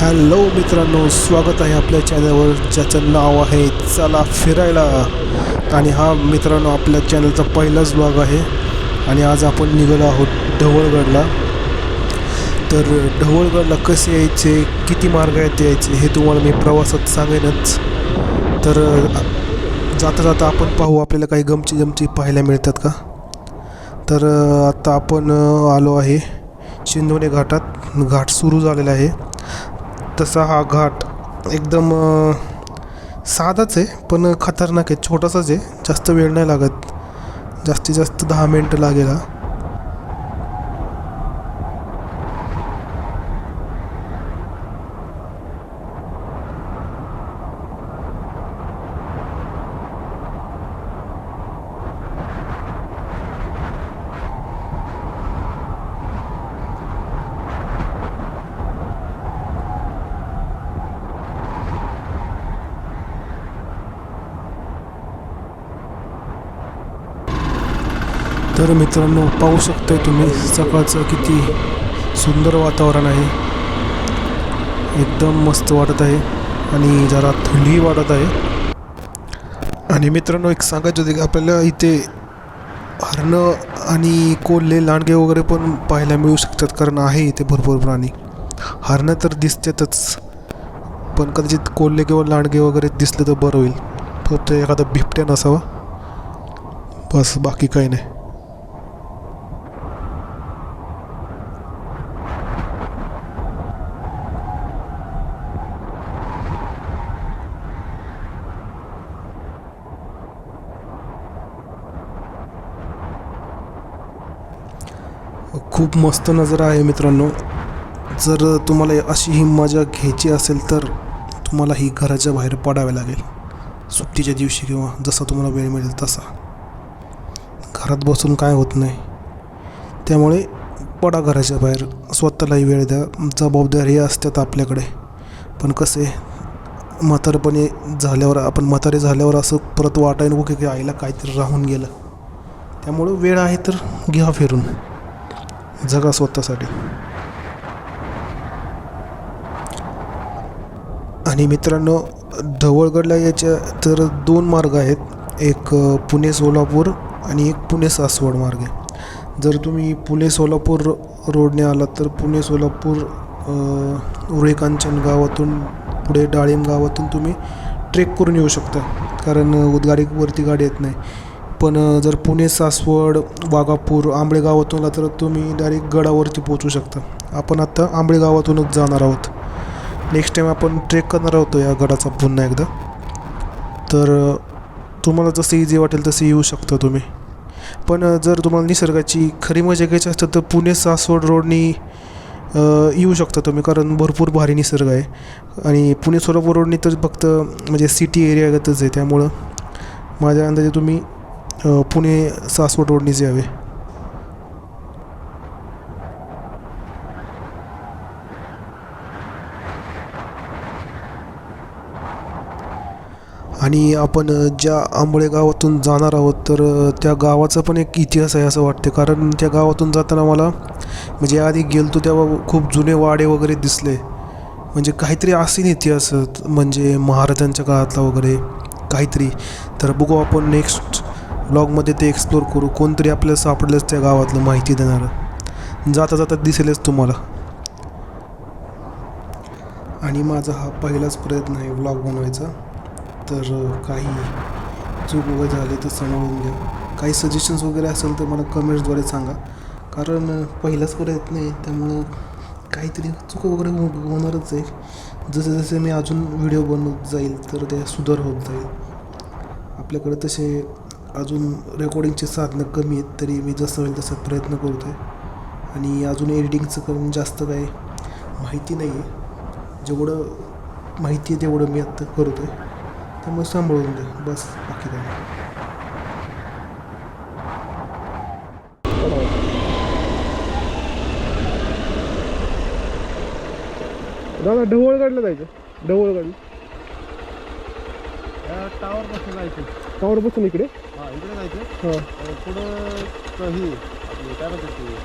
Hello मित्रांनो स्वागत आहे आपल्या चॅनलवर ज्याचं नाव आहे चला फिरायला. आणि हा मित्रांनो आपल्या चॅनलचा पहिलाच ब्लॉग आहे. आणि आज आपण निघालो आहोत ढवळगडला. तर ढवळगडला कसे यायचे किती मार्ग आहेत यायचे हे तुम्हाला मी प्रवासात सांगेनच. तर जाता जाता आपण पाहू आपल्याला काही गमची जमची पाहायला मिळतात का? तर आत्ता आपण आलो आहे. शिंदोणे घाटात. घाट सुरू झालेला आहे. तसा हा घाट एकदम साधाच आहे पण खतरनाक आहे छोटासाच आहे जास्त वेळ नाही लागत. जास्तीत जास्त दहा मिनटं लागेल हा. तर मित्रांनो पाहू शकताय तुम्ही सकाळचं किती सुंदर वातावरण आहे. एकदम मस्त वाटत आहे आणि जरा थंडी वाटत आहे. आणि मित्रांनो एक सांगायचं होते की आपल्याला इथे हरणं आणि कोल्हे लांडगे वगैरे पण पाहायला मिळू शकतात कारण आहे इथे भरपूर प्राणी. हरणं तर दिसतातच पण कदाचित कोल्हे किंवा लांडगे वगैरे दिसले तर बरं होईल. फक्त एखादा बिबट्या नसावा. बस बाकी काही नाही. खूप मस्त नजर आहे मित्रांनो. जर तुम्हाला अशी ही मजा घ्यायची असेल तर तुम्हाला ही घराच्या बाहेर पडावे लागेल. सुट्टीच्या दिवशी किंवा जसा तुम्हाला वेळ मिळेल तसा. घरात बसून काय होत नाही. त्यामुळे पडा घराच्या बाहेर. स्वतःलाही वेळ द्या. जबाबदारी असतात आपल्याकडे. पण कसे? म्हातारपणे झाल्यावर आपण म्हातारे झाल्यावर असं परत वाटाय नको की आईला काहीतरी राहून गेलं. त्यामुळं वेळ आहे तर घ्या फिरून. जगा स्वतःसाठी. आणि मित्रांनो ढवळगडला याच्या तर दोन मार्ग आहेत. एक पुणे सोलापूर आणि एक पुणे सासवड मार्ग आहे. जर तुम्ही पुणे सोलापूर रोडने आलात तर पुणे सोलापूर उरेकांचन गावातून पुढे डाळिंब गावातून तुम्ही ट्रेक करून येऊ शकता. कारण अ, गाडी येत नाही. पण जर पुणे सासवड वाघापूर आंबळेगावातून आला तर तुम्ही डायरेक्ट गडावरती पोचू शकता. आपण आत्ता आंबळे गावातूनच जाणार आहोत. नेक्स्ट टाईम आपण ट्रेक करणार आहोत या गडाचा पुन्हा एकदा. तर तुम्हाला जसं इझी वाटेल तसं येऊ शकता तुम्ही. पण जर तुम्हाला निसर्गाची खरी मजा घ्यायची असतं तर पुणे सासवड रोडनी येऊ शकता तुम्ही कारण भरपूर भारी निसर्ग आहे. आणि पुणे सोलापूर रोडनी तर फक्त म्हणजे सिटी एरियागतच आहे त्यामुळं. माझ्या अंदाजे तुम्ही पुणे सासवड रोडनीच यावे. आणि आपण ज्या आंबळे गावातून जाणार आहोत तर त्या गावाचा पण एक इतिहास आहे असं वाटते. कारण त्या गावातून जाताना मला म्हणजे आधी गेलतो तेव्हा खूप जुने वाडे वगैरे दिसले. म्हणजे काहीतरी असेल इतिहास म्हणजे महाराजांच्या काळातला वगैरे काहीतरी. तर बघू आपण नेक्स्ट ब्लॉगमध्ये ते एक्सप्लोर करू कोणतरी आपल्याला सापडलंच त्या गावातलं माहिती देणारं. जाता जाता दिसेलच तुम्हाला. आणि माझा हा पहिलाच प्रयत्न आहे व्लॉग बनवायचा. तर काही चूक वगैरे झाली तर सांभाळून घ्या. काही सजेशन्स वगैरे असेल तर मला कमेंट्सद्वारे सांगा. कारण पहिलाच प्रयत्न आहे. त्यामुळं काहीतरी चूक वगैरे हो- होणारच आहे. जसे जसे मी अजून व्हिडिओ बनवत जाईल तर ते सुधार होत जाईल. आपल्याकडे तसे अजून रेकॉर्डिंगची साधनं कमी आहेत तरी मी जसं होईल तसा प्रयत्न करतो आहे आणि अजून एडिटिंगचं करून जास्त काही माहिती नाही आहे जेवढं माहिती आहे तेवढं मी आत्ता करतो आहे त्यामुळे सांभाळून द्या बस बाकी काय दादा ढवळगडला जायचं. ढवळगड टावर पासून जायचं. टावर बसून इकडे? हा इकडे जायचं. हां. पुढं ही आपली काय म्हणतात ती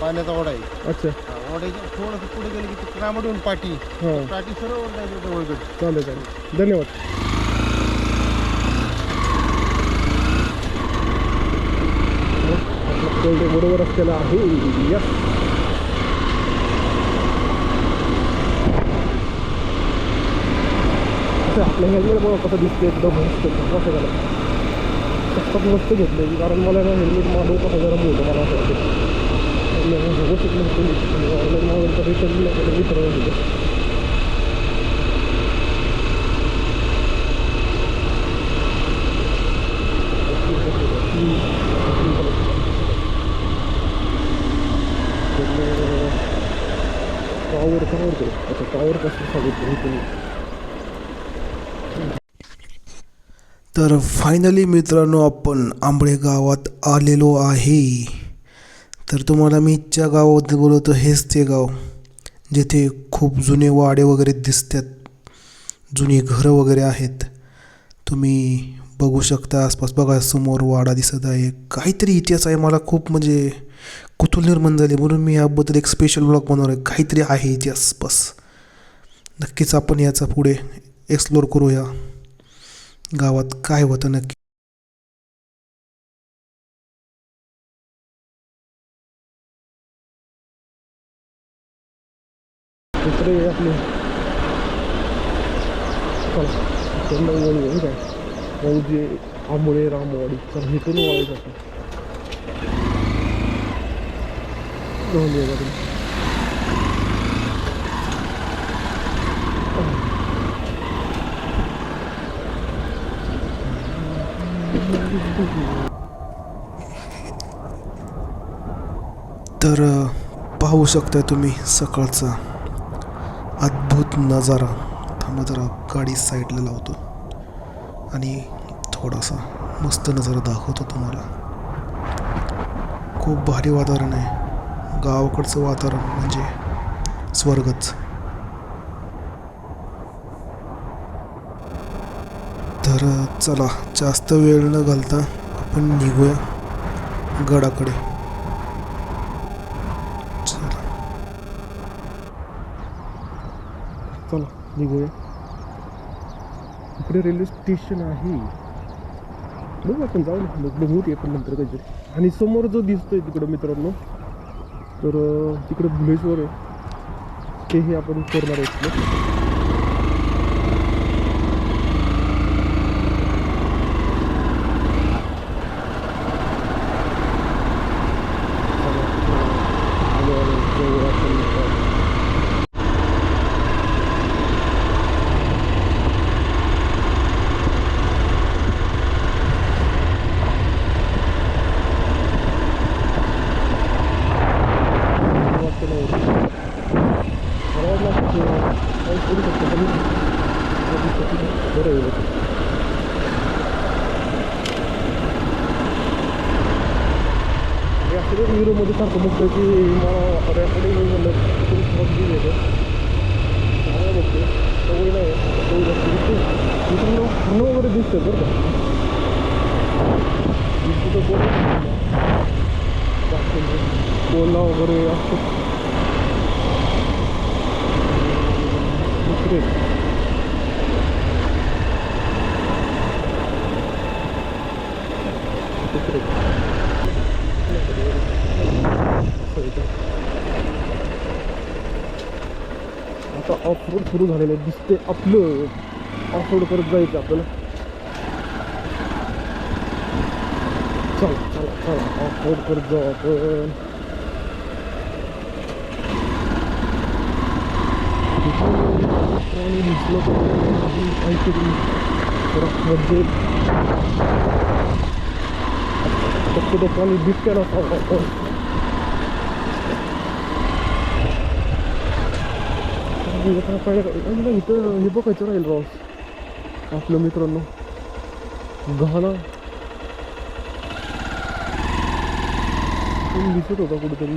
पाण्याचा ओढा आहे. अच्छा. हा, ओढ्याच्या थोडंसं पुढे गेलं की ते कामडून पाठी हां. पाठी सरळ जायचं जवळकडे. चालेल चालेल. धन्यवाद. कळले बरोबर असलेला आहे. यस अच्छा आपलं हेल्मेट बघा कसं दिसते एकदम मस्त कसं झालं कसं मस्त घेतलं कारण मला ना हेल्मेट मागवू कसं जरा मोठं मला असं वाटतं व्यवस्थित नव्हतं ऑनलाईन मागवलं तर रिटर्न दिलं तर मित्र होतं टॉवर टॉवर करू अच्छा टॉवर कसं सांगितलं इथून तर फायनली मित्रांनो आपण आंबळे गावात आलेलो आहे. तर तुम्हाला मी ज्या गावाबद्दल बोलवतो हेच ते गाव जिथे खूप जुने वाडे वगैरे दिसतात जुनी घरं वगैरे आहेत. तुम्ही बघू शकता आसपास बघा समोर वाडा दिसत आहे. काहीतरी इतिहास आहे मला खूप म्हणजे कुतूल निर्माण झाले म्हणून मी याबद्दल एक स्पेशल ब्लॉग बनवणार आहे. काहीतरी आहे इतिहास बस. नक्कीच आपण याचा पुढे एक्सप्लोर करूया. गावात काय होतं नक्की? दुसरे आपले. चला काय मौजे आंबोळे रामवाडी. तर इथून वळायचं आपण दोन तर पाहू शकता तुम्ही सकाळचा अद्भुत नजारा. थांबा जरा गाडी साईडला लावतो. आणि थोडासा मस्त नजारा दाखवतो तुम्हाला. खूप भारी वातावरण आहे. गावाकडचं वातावरण म्हणजे स्वर्गच. तर चला जास्त वेळ न घालता आपण निघूया गडाकडे. चला. चला निघूया. इकडे रेल्वे स्टेशन आहे. बघू आपण जाऊ ना मग बघू ते पण नंतर काहीतरी. आणि समोर जो दिसतोय तिकडं मित्रांनो तर तिकडं भुलेश्वर आहे. तेही आपण करणार आहे वाटतं नाही मला वाटलं असं ते काही करू शकतो पण कधी कधी बरं होईल हे असं काही हिरोमध्ये सारखं बघतं की मला रॅपडे म्हणलं खूप मजबूत येतं चांगलं बघतो सवय नाही सवय जास्त दिसते मित्रांनो हरणं वगैरे दिसतं बरं का दिसतं तर कोण कोला वगैरे असं दुसरे दुसरे आता ऑफ रोड सुरू झालेलं आहे. दिसते आपलं. ऑफ रोड करत जायचं आपल्याला चला चला चला. ऑफ रोड करत जाऊ आपण. आणि दिसलं तर काहीतरी म्हणजे शक्यतो पाणी बिबट्याला सांगा आपण आता पाहिलं आणि इथं हे बघायचं राहील राव. आपलं मित्रांनो. गहाणा पण दिसत होता कुठेतरी?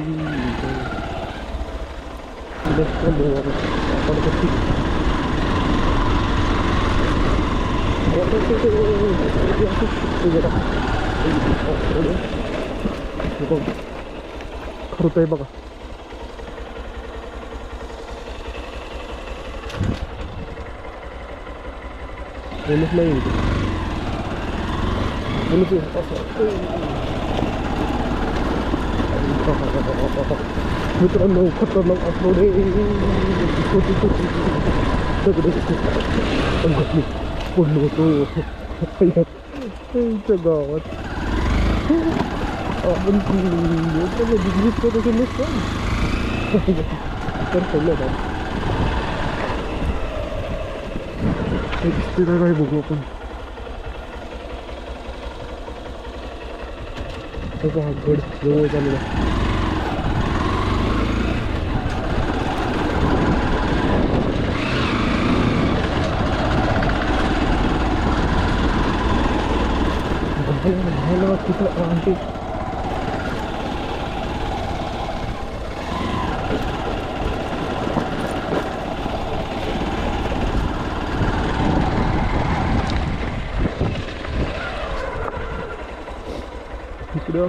आपण कशी होत आहे बघा कोणच नाही इथे कोणच नाही. असं. मित्रांनो खतरनाक असलोडे छोटी छोटी दगडे घटली पडलो होतो त्यांच्या गावात आपण बिझनेस करत नसतं तर पडलं का हे दिसते का काय बघू आपण हा गड जवळ झालेला तिथं कुठं आणते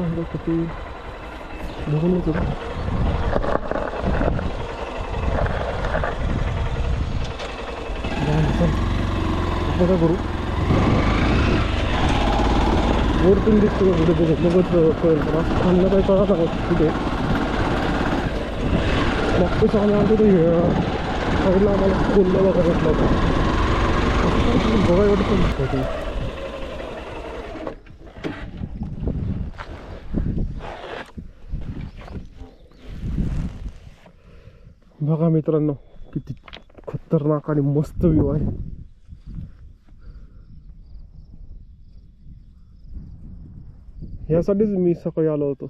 इकडे आहे का ते बघून येतो आपण काय करू वरतून दिसतो का कुठे बघत बघत कळेल पण असं खाल्लं काही कळत नाही कुठे मागच्या आम्ही आमच्या ते साईडला आम्हाला बोललं बघा भेटलं होतं असं काहीतरी बघायला वाटत नाही ते बघा मित्रांनो किती खतरनाक आणि मस्त व्ह्यू आहे. ह्यासाठीच मी सकाळी आलो होतो.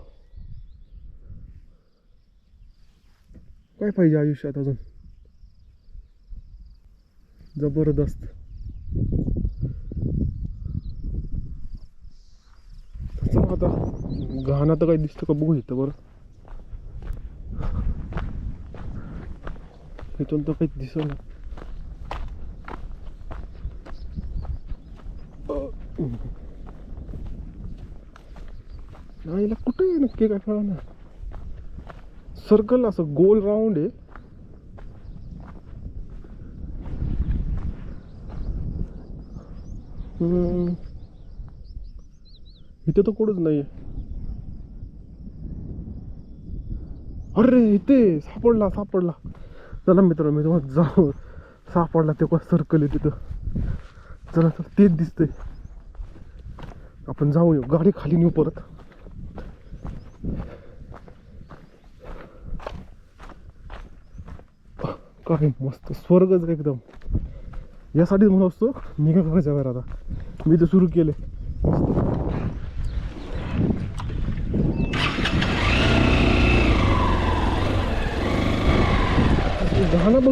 काय पाहिजे आयुष्यात अजून? जबरदस्त. आता घाणा तर काही दिसतं का? बघू इथं बरं. इथून तर काही दिसत ना याला कुठे आहे नक्की काय कळा ना सर्कल असं गोल राऊंड आहे. इथे तर कुठंच नाही अरे इथे सापडला सापडला. चला मित्र मी तुम्हाला जाऊ सापडला ते सर्कल आहे तिथं. चला चला तेच दिसतंय. आपण जाऊ येऊ गाडी खाली नेऊ परत. काय मस्त स्वर्गच एकदम. यासाठीच म्हणत असतो मी काय करायचं आता. मी तर सुरू केले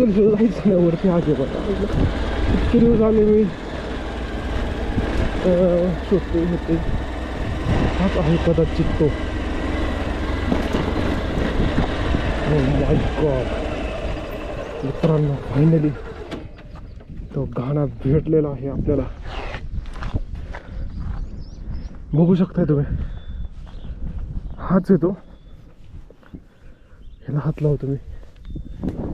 पण बघितलं नाही वरती आगे इतके दिवस आले मी शोधते होते हाच आहे कदाचित तो मित्रांनो फायनली तो गाणा भेटलेला आहे आपल्याला बघू शकताय तुम्ही हाच येतो ह्याला हात लावतो मी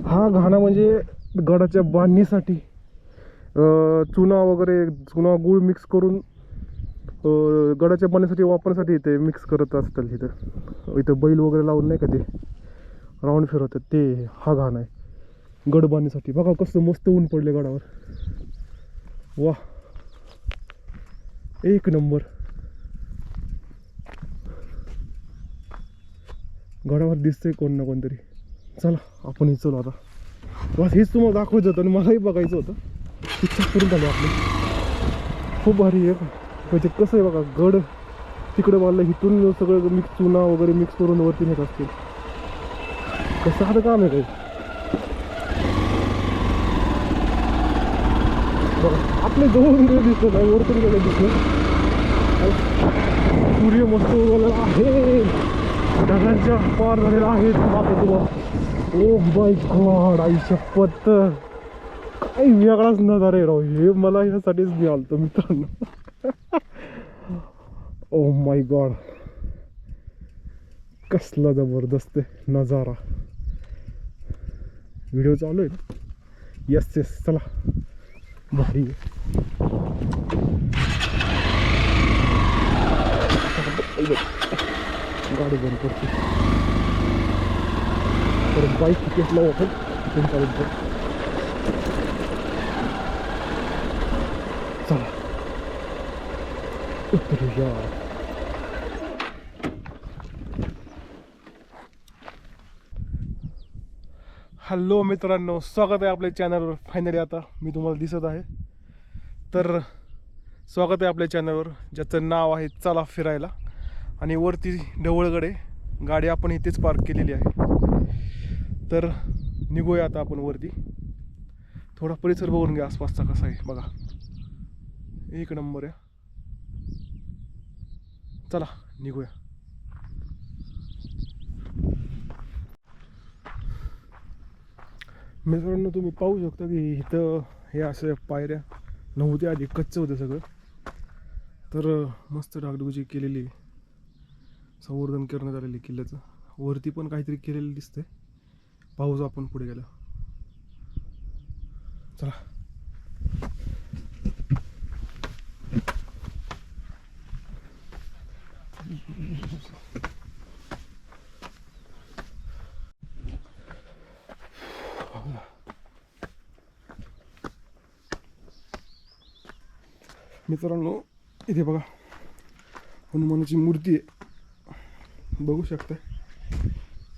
हा घाणा म्हणजे गडाच्या बांधणीसाठी चुना वगैरे चुना गुळ मिक्स करून गडाच्या बांधणीसाठी वापरण्यासाठी ते मिक्स करत असतात इथं. इथं बैल वगैरे लावून नाही का ते? राऊंड फिरवतात. ते हा घाण आहे. गड बांधण्यासाठी बघा कसं मस्त ऊन पडले गडावर. वा एक नंबर. गडावर दिसतंय कोण ना कोणतरी. चला आपण चलो आता. बस हेच तुम्हाला दाखवायचं होतं आणि मलाही बघायचं होतं. इच्छा करून झाली आपली. खूप भारी आहे म्हणजे कसं आहे बघा गड तिकडे बांधलं हिथून सगळं मिक्स चुना वगैरे मिक्स करून वरती नेत असतील. कसं आता काम आहे काही? बघा आपले जवळून गेलं दिसलं नाही वरतून गेलं दिसलं. सूर्य मस्त उगवलेला आहे. ढगांच्या पार झालेला आहे. बाप तुम्हाला ओ माय गॉड आई शपथ. काही वेगळाच नजारा राव. हे मला ह्यासाठीच मी आलतो मित्रांनो. ओ माय गॉड कसला जबरदस्त आहे नजारा. व्हिडिओ चालू आहे ना? येस येस चला. भारी गाडी बंद करते. तर बाईक तिकीट लावू तिथून चालत चला उतरूया हॅलो मित्रांनो स्वागत आहे आपल्या चॅनलवर फायनली आता मी तुम्हाला दिसत आहे. तर स्वागत आहे आपल्या चॅनलवर ज्याचं नाव आहे चला फिरायला. आणि वरती ढवळगडे गाडी आपण इथेच पार्क केलेली आहे. तर निघूया आता आपण वरती. थोडा परिसर बघून घ्या आसपासचा कसा आहे. बघा. एक नंबर आहे. चला निघूया. मित्रांनो तुम्ही पाहू शकता की इथं हे असं पायऱ्या नव्हत्या आधी कच्चं होतं सगळं. तर मस्त डागडुजी केलेली. संवर्धन करण्यात आलेली आहे किल्ल्याचं. वरती पण काहीतरी केलेलं दिसतंय. पाहूच आपण पुढे गेलं. चला. मित्रांनो इथे बघा. हनुमानाची मूर्ती आहे. बघू शकता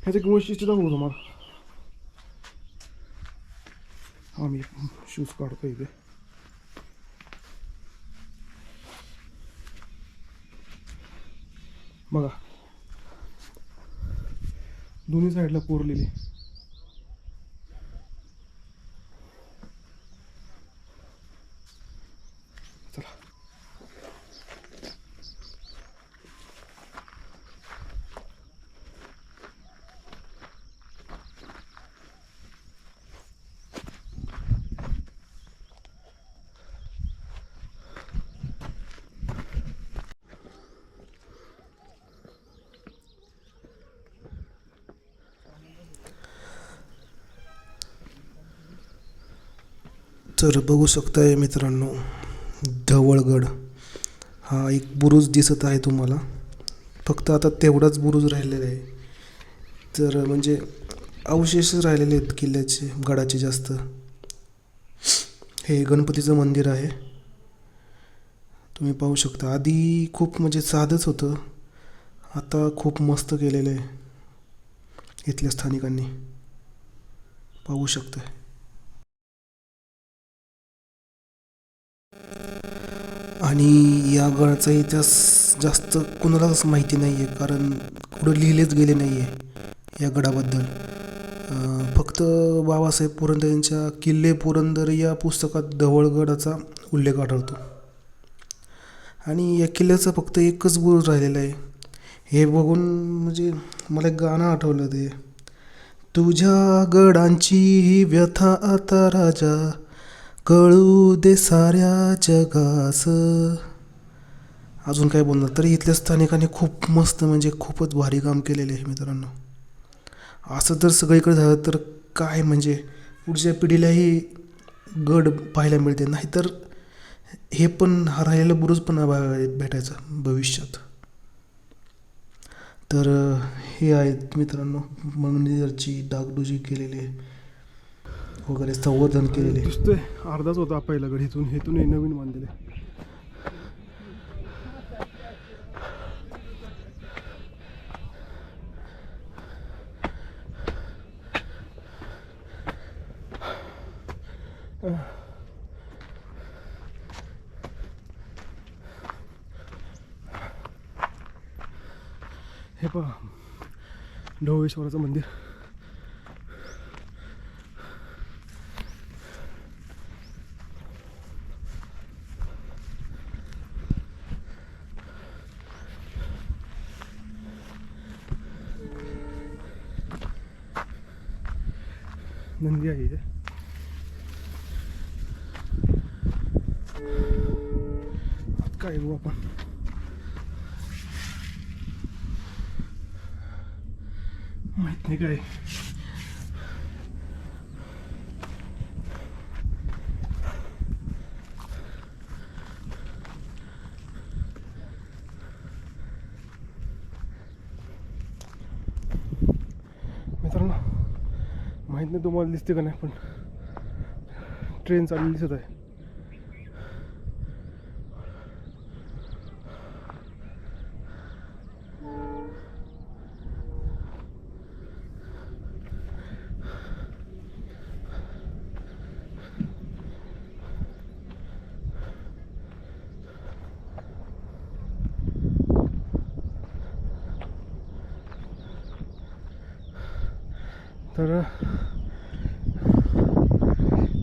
ह्याचं एक वैशिष्ट्य दाखवू तुम्हाला. आम्ही शूज काढतो इथे. बघा. दोन्ही साईडला कोरलेली. तर बघू शकताय मित्रांनो धवळगड. हा एक बुरुज दिसत आहे तुम्हाला. फक्त आता तेवढाच बुरुज राहिलेला आहे. तर म्हणजे अवशेष राहिलेले आहेत किल्ल्याचे गडाचे जास्त. हे गणपतीचं मंदिर आहे. तुम्ही पाहू शकता. आधी खूप म्हणजे साधंच होतं. आता खूप मस्त केलेलं आहे. इथल्या स्थानिकांनी. पाहू शकताय. आणि या गडाचा इतिहास जास्त कुणालाच माहिती नाही आहे कारण कुठं लिहिलेच गेले नाही आहे या गडाबद्दल. फक्त बाबासाहेब पुरंदर यांच्या किल्ले पुरंदर या पुस्तकात धवळगडाचा उल्लेख आढळतो. आणि या किल्ल्याचं फक्त एकच बुरुज राहिलेला आहे. हे बघून म्हणजे मला एक गाणं आठवलं ते. तुझ्या गडांची ही व्यथा आता राजा कळू दे साऱ्या जगास. अजून काय बोलणार? तरी इथल्या स्थानिकांनी खूप मस्त म्हणजे खूपच भारी काम केलेले आहे मित्रांनो. असं जर सगळीकडे झालं तर काय म्हणजे पुढच्या पिढीलाही गड पाहायला मिळते. नाहीतर हे पण राहिलेलं बुरुज पण बघायला भविष्यात. तर हे आहेत मित्रांनो मंदिराची डागडुजी केलेली आहे. वगैरे संवर्धन केलेले आहे. दिसतोय अर्धाच होता पहिला गड इथून हेतून हे नवीन बांधलेले हे पहा ढवळेश्वराचं मंदिर नंदी आहे इथे आत काय बघू आपण माहीत नाही काय मित्रांनो माहीत नाही तुम्हाला दिसते का नाही पण ट्रेन चाललेली दिसत आहे तर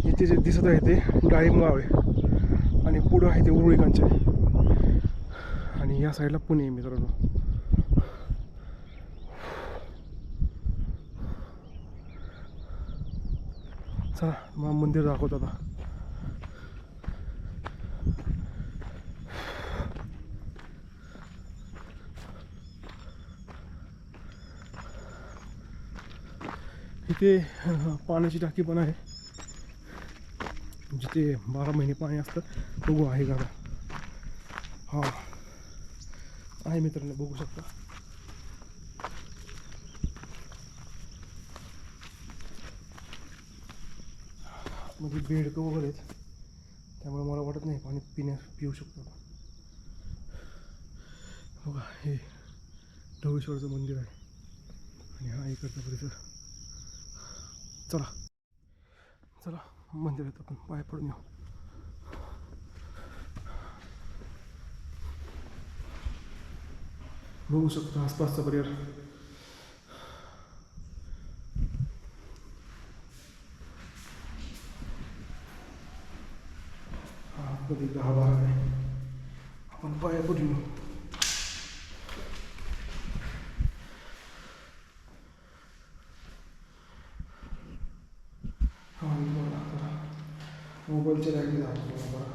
इथे जे दिसत आहे ते डाळिंब आहे. आणि पुढं आहे ते उरुळीकांचे आणि या साईडला पुणे मित्रांनो. चला मग मंदिर दाखवतो आता. इथे पाण्याची टाकी पण आहे. जिथे बारा महिने पाणी असतं बघू आहे का? हा. आहे मित्रांनो बघू शकता. म्हणजे बेडकं वगैरे आहेत. त्यामुळे मला वाटत नाही पाणी पिण्या पिऊ शकतो आपण. बघा हे ढवळेश्वरचं मंदिर आहे. आणि हा इकडचा परिसर. चला. चला. मंदिरात आपण पाय पडून येऊ बघू शकतो आसपासचा परिसर हा कधी दहा बारा आहे आपण पाया पडून येऊ हा मी तुम्हाला जरा मोबाईलच्या लाईटी दाखवतो बघा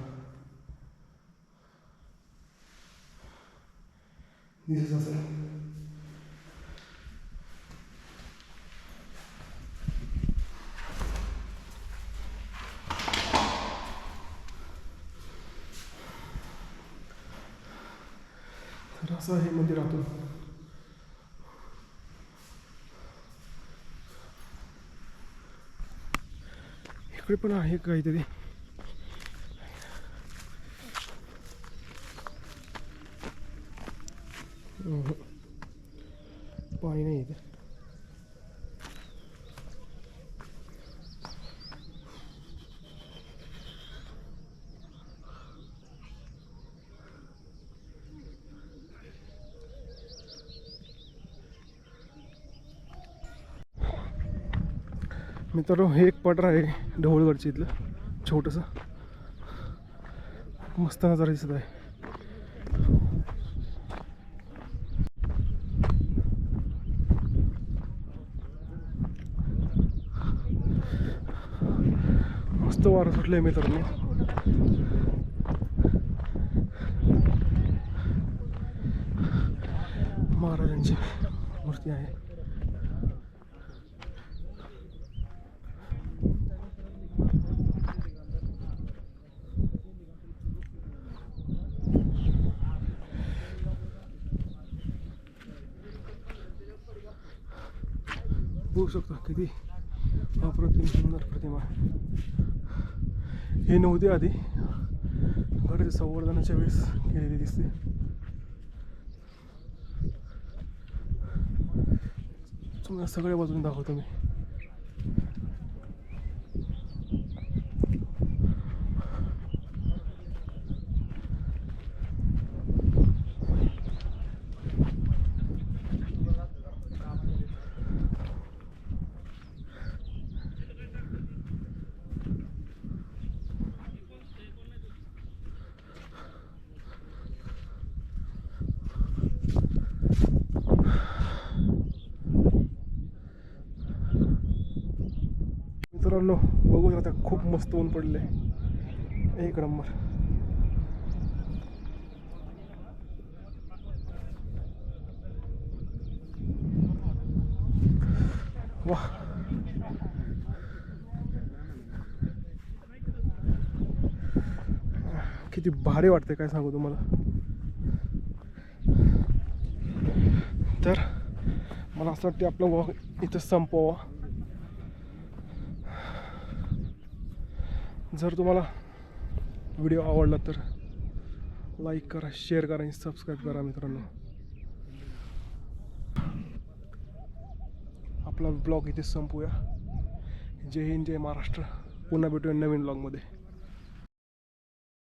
दिसत असेल तर असं आहे मंदिरातून इकडे पण आहे काहीतरी अहं. पाणी नाही इथे मित्रांनो हे एक पटर आहे ढवळगडच्या इथलं छोटंसं. मस्त नजारा दिसत आहे. मस्त वारं सुटलंय मित्रांनो. महाराजांची मूर्ती आहे. बघू शकता. किती अप्रतिम सुंदर प्रतिमा. हे नव्हते आधी गडाच्या संवर्धनाच्या वेळेस केलेली दिसते. तुम्हाला सगळ्या बाजूने दाखवतो मी मित्रांनो बघू शकता खूप मस्त ऊन पडले एक नंबर. वा किती भारी वाटते काय सांगू तुम्हाला? तर मला असं वाटते आपलं वॉक इथं संपवा जर तुम्हाला व्हिडिओ आवडला तर लाईक करा शेअर करा आणि सबस्क्राईब करा मित्रांनो. आपला ब्लॉग इथे संपूया. जय हिंद जय महाराष्ट्र. पुन्हा भेटूया नवीन ब्लॉगमध्ये.